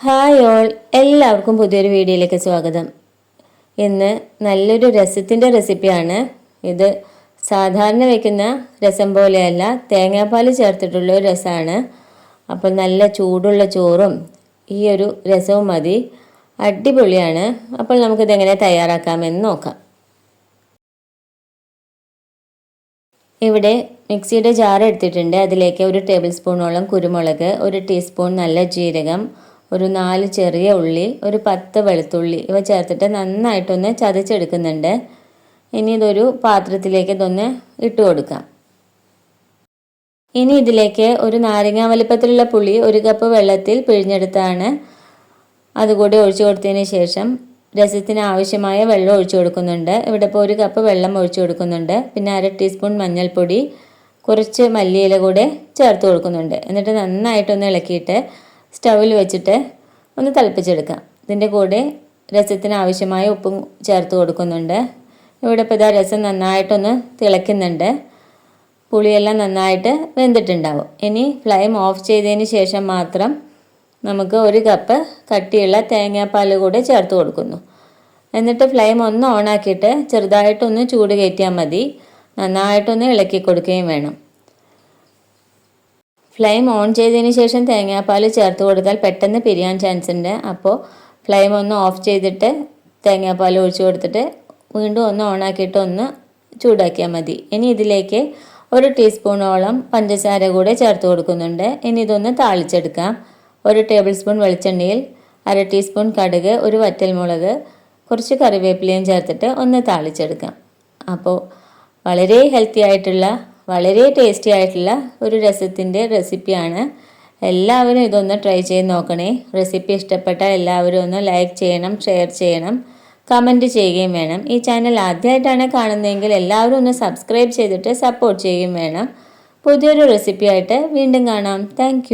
Hi all എല്ലാവർക്കും പുതിയൊരു വീഡിയോയിലേക്ക് സ്വാഗതം. ഇന്ന് നല്ലൊരു രസത്തിന്റെ റെസിപ്പിയാണ് ഇത് സാധാരണ വയ്ക്കുന്ന രസം പോലെയല്ല തേങ്ങാപ്പാൽ ചേർത്തിട്ടുള്ള ഒരു രസമാണ്. അപ്പോൾ നല്ല ചൂടുള്ള ചോറും ഈ ഒരു രസവും മതി. അടിപൊളിയാണ്. അപ്പോൾ നമുക്കിതെങ്ങനെ തയ്യാറാക്കാമെന്ന് നോക്കാം. ഇവിടെ മിക്സിയുടെ ജാർ എടുത്തിട്ടുണ്ട്. അതിലേക്ക് ഒരു ടേബിൾ സ്പൂണോളം കുരുമുളക് ഒരു ടീസ്പൂൺ നല്ല ജീരകം ഒരു നാല് ചെറിയ ഉള്ളി ഒരു പത്ത് വെളുത്തുള്ളി ഇവ ചേർത്തിട്ട് നന്നായിട്ടൊന്ന് ചതച്ചെടുക്കുന്നുണ്ട്. ഇനി ഇതൊരു പാത്രത്തിലേക്ക് ഇതൊന്ന് ഇട്ട് കൊടുക്കാം. ഇനി ഇതിലേക്ക് ഒരു നാരങ്ങ വലിപ്പത്തിലുള്ള പുളി ഒരു കപ്പ് വെള്ളത്തിൽ പിഴിഞ്ഞെടുത്താണ്. അതുകൂടി ഒഴിച്ചു കൊടുത്തതിന് ശേഷം രസത്തിന് ആവശ്യമായ വെള്ളം ഒഴിച്ചു കൊടുക്കുന്നുണ്ട്. ഇവിടെ ഇപ്പോൾ ഒരു കപ്പ് വെള്ളം ഒഴിച്ചു കൊടുക്കുന്നുണ്ട്. പിന്നെ അര ടീസ്പൂൺ മഞ്ഞൾപ്പൊടി കുറച്ച് മല്ലിയില കൂടെ ചേർത്ത് കൊടുക്കുന്നുണ്ട്. എന്നിട്ട് നന്നായിട്ടൊന്ന് ഇളക്കിയിട്ട് സ്റ്റൗവിൽ വെച്ചിട്ട് ഒന്ന് തിളപ്പിച്ചെടുക്കാം. ഇതിന്റെ കൂടെ രസത്തിന് ആവശ്യമായ ഉപ്പും ചേർത്ത് കൊടുക്കുന്നുണ്ട്. ഇവിടെ ഇപ്പോൾ ഇതാ രസം നന്നായിട്ടൊന്ന് തിളയ്ക്കുന്നുണ്ട്. പുളിയെല്ലാം നന്നായിട്ട് വെന്തിട്ടുണ്ടാവും. ഇനി ഫ്ലെയിം ഓഫ് ചെയ്തതിന് ശേഷം മാത്രം നമുക്ക് ഒരു കപ്പ് കട്ടിയുള്ള തേങ്ങാപ്പാൽ കൂടെ ചേർത്ത് കൊടുക്കുന്നു. എന്നിട്ട് ഫ്ലെയിം ഒന്ന് ഓണാക്കിയിട്ട് ചെറുതായിട്ടൊന്ന് ചൂട് കയറ്റിയാൽ മതി. നന്നായിട്ടൊന്ന് ഇളക്കി കൊടുക്കുകയും വേണം. ഫ്ലെയിം ഓൺ ചെയ്തതിന് ശേഷം തേങ്ങാപ്പാൽ ചേർത്ത് കൊടുത്താൽ പെട്ടെന്ന് പിരിയാൻ ചാൻസ് ഉണ്ട്. അപ്പോൾ ഫ്ലെയിം ഒന്ന് ഓഫ് ചെയ്തിട്ട് തേങ്ങാപ്പാൽ ഒഴിച്ചു കൊടുത്തിട്ട് വീണ്ടും ഒന്ന് ഓണാക്കിയിട്ട് ഒന്ന് ചൂടാക്കിയാൽ മതി. ഇനി ഇതിലേക്ക് ഒരു ടീസ്പൂണോളം പഞ്ചസാര കൂടെ ചേർത്ത് കൊടുക്കുന്നുണ്ട്. ഇനി ഇതൊന്ന് താളിച്ചെടുക്കാം. ഒരു ടേബിൾ സ്പൂൺ വെളിച്ചെണ്ണയിൽ അര ടീസ്പൂൺ കടുക് ഒരു വറ്റൽമുളക് കുറച്ച് കറിവേപ്പിലയും ചേർത്തിട്ട് ഒന്ന് താളിച്ചെടുക്കാം. അപ്പോൾ വളരെ ഹെൽത്തി ആയിട്ടുള്ള വളരെ ടേസ്റ്റി ആയിട്ടുള്ള ഒരു രസത്തിന്റെ റെസിപ്പിയാണ് എല്ലാവരും ഇതൊന്ന് ട്രൈ ചെയ്ത് നോക്കണേ. റെസിപ്പി ഇഷ്ടപ്പെട്ട എല്ലാവരും ഒന്ന് ലൈക്ക് ചെയ്യണം ഷെയർ ചെയ്യണം കമന്റ് ചെയ്യുകയും വേണം. ഈ ചാനൽ ആദ്യമായിട്ടാണ് കാണുന്നതെങ്കിൽ എല്ലാവരും ഒന്ന് സബ്സ്ക്രൈബ് ചെയ്തിട്ട് സപ്പോർട്ട് ചെയ്യുകയും വേണം. പുതിയൊരു റെസിപ്പിയായിട്ട് വീണ്ടും കാണാം. താങ്ക്